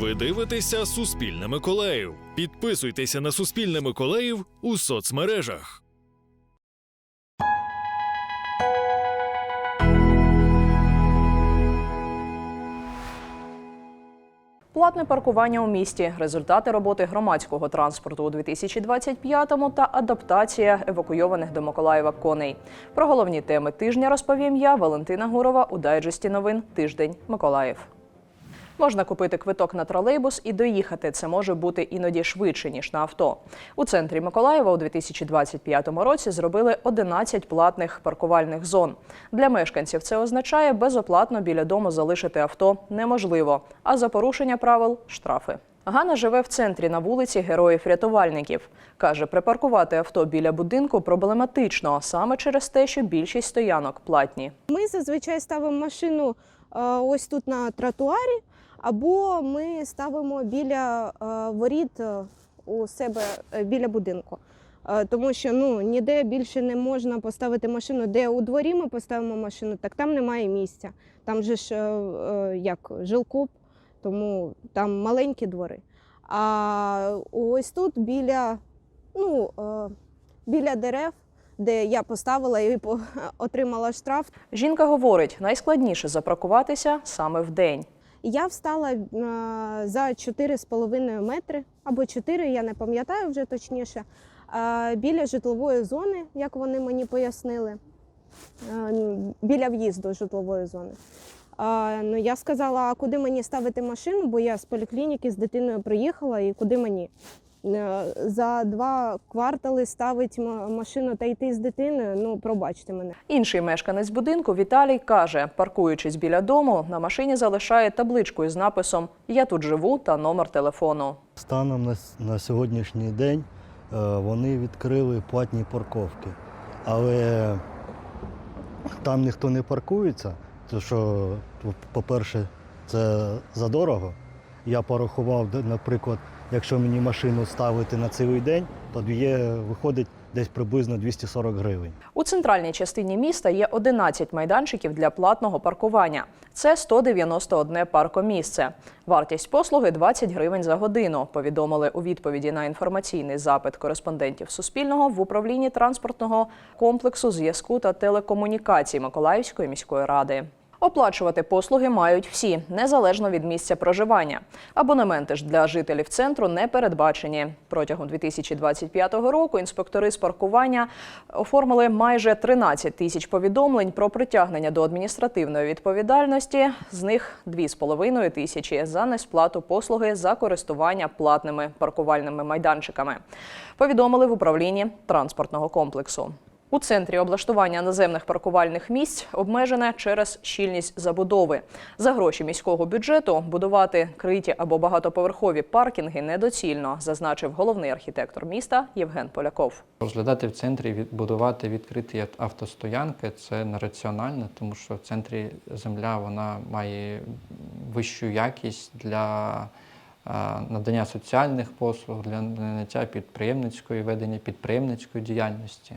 Ви дивитеся Суспільне Миколаїв. Підписуйтеся на Суспільне Миколаїв у соцмережах. Платне паркування у місті, результати роботи громадського транспорту у 2025-му та адаптація евакуйованих до Миколаєва коней. Про головні теми тижня розповім я, Валентина Гурова, у дайджесті новин Тиждень Миколаїв. Можна купити квиток на тролейбус і доїхати. Це може бути іноді швидше ніж на авто. У центрі Миколаєва у 2025 році зробили 11 платних паркувальних зон. Для мешканців це означає безоплатно біля дому залишити авто неможливо, а за порушення правил штрафи. Ганна живе в центрі на вулиці Героїв-рятувальників. Каже, припаркувати авто біля будинку проблематично саме через те, що більшість стоянок платні. Ми зазвичай ставимо машину е, ось тут на тротуарі, або ми ставимо біля е, воріт е, у себе е, біля будинку. Тому що ну, ніде більше не можна поставити машину, де у дворі ми поставимо машину, так там немає місця. Там же ж як жилкоп, тому там маленькі двори. А ось тут біля, ну, біля дерев, де я поставила і отримала штраф, Жінка говорить, найскладніше запаркуватися саме в день. Я встала е, за 4,5 метри або 4, я не пам'ятаю вже точніше, е, біля житлової зони, як вони мені пояснили, е, біля в'їзду житлової зони. Ну, я сказала, а куди мені ставити машину, бо я з поліклініки з дитиною приїхала і куди мені? Е, За два квартали ставить машину та йти з дитиною. Ну, пробачте мене. Інший мешканець будинку Віталій каже, паркуючись біля дому, на машині залишає табличку із написом Я тут живу та номер телефону. Станом на, на сьогоднішній день е, вони відкрили платні парковки. Але там ніхто не паркується, тому що, по-перше, це задорого. Я порахував, наприклад, якщо мені машину ставити на цілий день, то є, виходить десь приблизно 240 гривень. У центральній частині міста є 11 майданчиків для платного паркування. Це 191 паркомісце. Вартість послуги 20 гривень за годину. Повідомили у відповіді на інформаційний запит кореспондентів Суспільного в управлінні транспортного комплексу зв'язку та телекомунікацій Миколаївської міської ради. Оплачувати послуги мають всі, незалежно від місця проживання. Абонементи ж для жителів центру не передбачені. Протягом 2025 року інспектори з паркування оформили майже 13 тисяч повідомлень про притягнення до адміністративної відповідальності. З них 2,5 тисячі за несплату послуги за користування платними паркувальними майданчиками. Повідомили в управлінні транспортного комплексу. У центрі облаштування наземних паркувальних місць обмежене через щільність забудови. За гроші міського бюджету будувати криті або багатоповерхові паркінги недоцільно, зазначив головний архітектор міста Євген Поляков. Розглядати в центрі відбудувати відкриті автостоянки це нераціонально, тому що в центрі земля вона має вищу якість для надання соціальних послуг, для наняття підприємницької ведення підприємницької діяльності.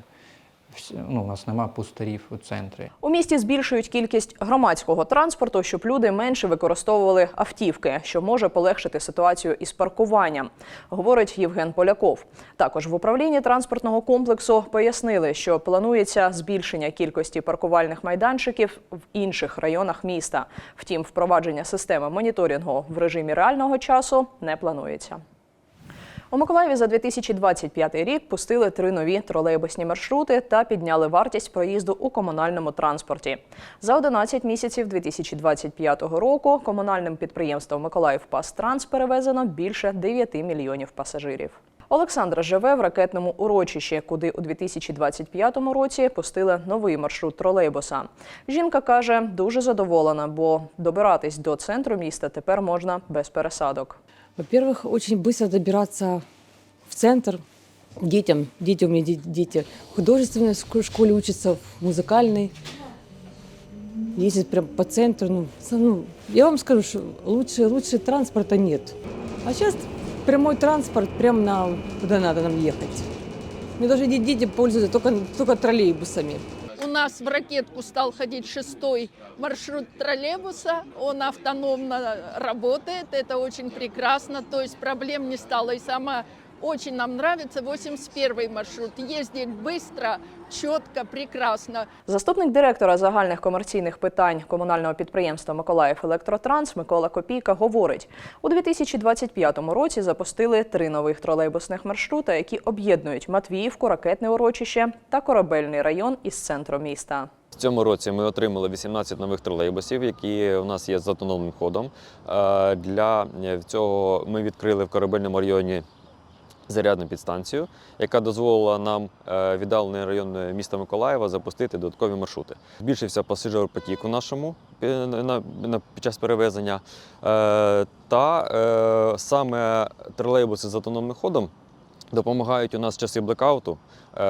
Ну, у нас нема пустирів у центрі. У місті збільшують кількість громадського транспорту, щоб люди менше використовували автівки, що може полегшити ситуацію із паркуванням, говорить Євген Поляков. Також в управлінні транспортного комплексу пояснили, що планується збільшення кількості паркувальних майданчиків в інших районах міста. Втім, впровадження системи моніторингу в режимі реального часу не планується. У Миколаєві за 2025 рік пустили три нові тролейбусні маршрути та підняли вартість проїзду у комунальному транспорті. За 11 місяців 2025 року комунальним підприємством Миколаїв Пастранс перевезено більше 9 мільйонів пасажирів. Олександра живе в ракетному урочищі, куди у 2025 році пустили новий маршрут тролейбуса. Жінка каже, дуже задоволена, бо добиратись до центру міста тепер можна без пересадок. Во-первых, очень быстро добираться в центр детям. Дети у меня де- дети в художественной ск- школе учатся, в музыкальной. Ездят прям по центру. Ну, с- ну, я вам скажу, что лучше, лучше транспорта нет. А сейчас прямой транспорт прям на куда надо нам ехать. Мне даже де- дети пользуются только, только троллейбусами. У нас в ракетку стал ходить шестой маршрут троллейбуса. Он автономно работает. Это очень прекрасно. То есть проблем не стало. И сама очень нам нравится 81 маршрут. Ездит быстро, четко, прекрасно. Заступник директора загальних комерційних питань комунального підприємства Миколаїв Електротранс Микола Копійка говорить, у 2025 році запустили три нових тролейбусних маршрута, які об'єднують Матвіївку, ракетне урочище та корабельний район із центру міста. В цьому році ми отримали 18 нових тролейбусів, які у нас є з автономним ходом. Е, Для цього ми відкрили в корабельному районі зарядну підстанцію, яка дозволила нам е, віддалений район міста Миколаєва запустити додаткові маршрути. Збільшився пасажиропотік у нашому е, під час перевезення. Е, Та е, саме тролейбуси з автономним ходом допомагають у нас в часи блекауту е,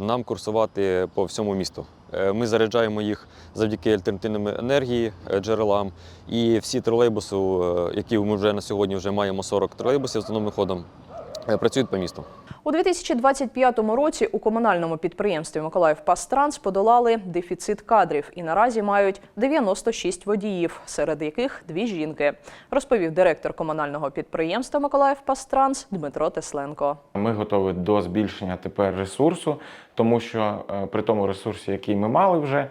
нам курсувати по всьому місту. Е, Ми заряджаємо їх завдяки альтернативним енергії е, джерелам. І всі тролейбуси, е, які ми вже на сьогодні вже маємо 40 тролейбусів з автономним ходом, е, працюють по місту. У 2025 році у комунальному підприємстві Миколаїв Пастранс подолали дефіцит кадрів і наразі мають 96 водіїв, серед яких дві жінки, розповів директор комунального підприємства Миколаїв Пастранс Дмитро Тесленко. Ми готові до збільшення тепер ресурсу, тому що е, при тому ресурсі, який ми мали вже,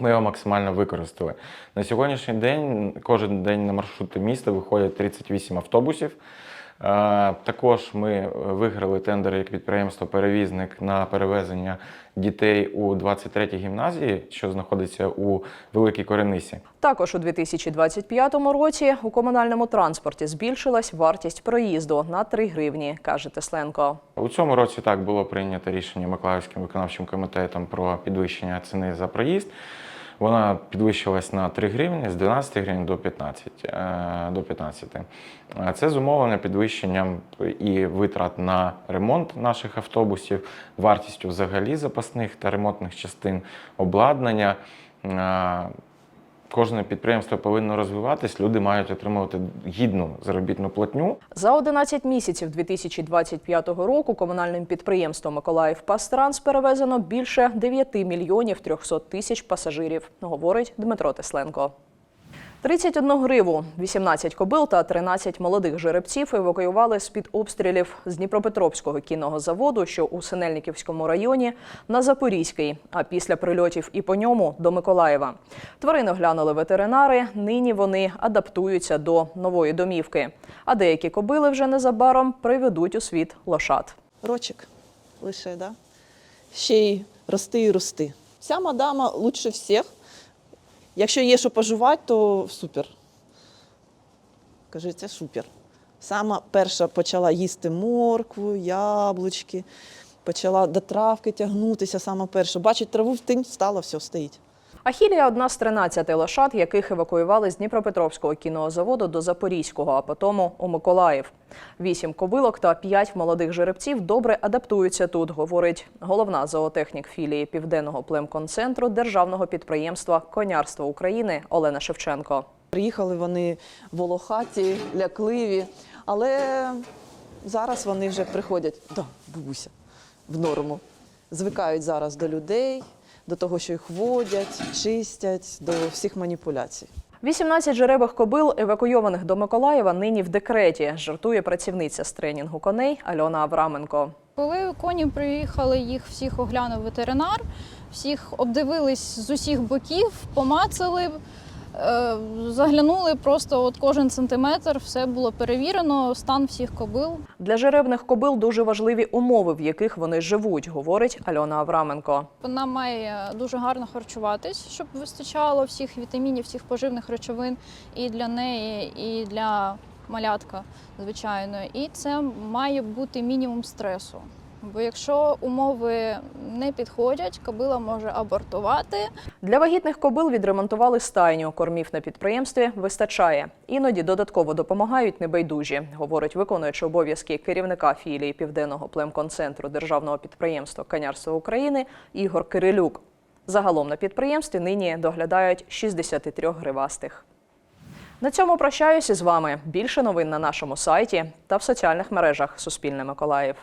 ми його максимально використали. На сьогоднішній день кожен день на маршрути міста виходять 38 автобусів. Е, Також ми виграли тендер як підприємство-перевізник на перевезення дітей у 23-й гімназії, що знаходиться у Великій Коренисі. Також у 2025 році у комунальному транспорті збільшилась вартість проїзду на 3 гривні, каже Тесленко. У цьому році так було прийнято рішення Миколаївським виконавчим комітетом про підвищення ціни за проїзд. Вона підвищилась на 3 гривні з 12 гривень до 15. е, До 15. Е, Це зумовлено підвищенням і витрат на ремонт наших автобусів, вартістю взагалі запасних та ремонтних частин, обладнання. Кожне підприємство повинно розвиватись, люди мають отримувати гідну заробітну платню. За 11 місяців 2025 року комунальним підприємством Миколаїв Пастранс перевезено більше 9 мільйонів 300 тисяч пасажирів, говорить Дмитро Тесленко. 31 гриву, 18 кобил та 13 молодих жеребців евакуювали з-під обстрілів з Дніпропетровського кінного заводу, що у Синельниківському районі, на Запорізький, а після прильотів і по ньому до Миколаєва. Тварини оглянули ветеринари. Нині вони адаптуються до нової домівки. А деякі кобили вже незабаром приведуть у світ лошад. Рочик лише, да? Ще й рости і рости. Ця мадама лучше всіх. Якщо є що пожувати, то супер. Кажи, це супер. Сама перша почала їсти моркву, яблучки, почала до травки тягнутися, сама перша. Бачить траву, в тим стала, все, стоїть. Ахілія одна з 13 лошад, яких евакуювали з Дніпропетровського кінного заводу до Запорізького, а потім у Миколаїв. Вісім кобилок та п'ять молодих жеребців добре адаптуються тут, говорить головна зоотехнік філії Південного племконцентру державного підприємства Конярство України Олена Шевченко. Приїхали вони волохаті, лякливі, але зараз вони вже приходять, да, бабуся, в норму. Звикають зараз до людей, до того, що їх водять, чистять, до всіх маніпуляцій. 18 жеребих кобил, евакуйованих до Миколаєва, нині в декреті, жартує працівниця з тренінгу коней Альона Авраменко. Коли коні приїхали, їх всіх оглянув ветеринар, всіх обдивились з усіх боків, помацали, заглянули просто от кожен сантиметр, все було перевірено, стан всіх кобил. Для жеребних кобил дуже важливі умови, в яких вони живуть, говорить Альона Авраменко. Вона має дуже гарно харчуватись, щоб вистачало всіх вітамінів, всіх поживних речовин і для неї, і для малятка, звичайно. І це має бути мінімум стресу. Бо якщо умови не підходять, кобила може абортувати, Для вагітних кобил відремонтували стайню. Кормів на підприємстві вистачає. Іноді додатково допомагають небайдужі, говорить виконуючий обов'язки керівника філії Південного племконцентру державного підприємства Конярство України Ігор Кирилюк. Загалом на підприємстві нині доглядають 63 гривастих. На цьому прощаюся з вами. Більше новин на нашому сайті та в соціальних мережах Суспільне Миколаїв.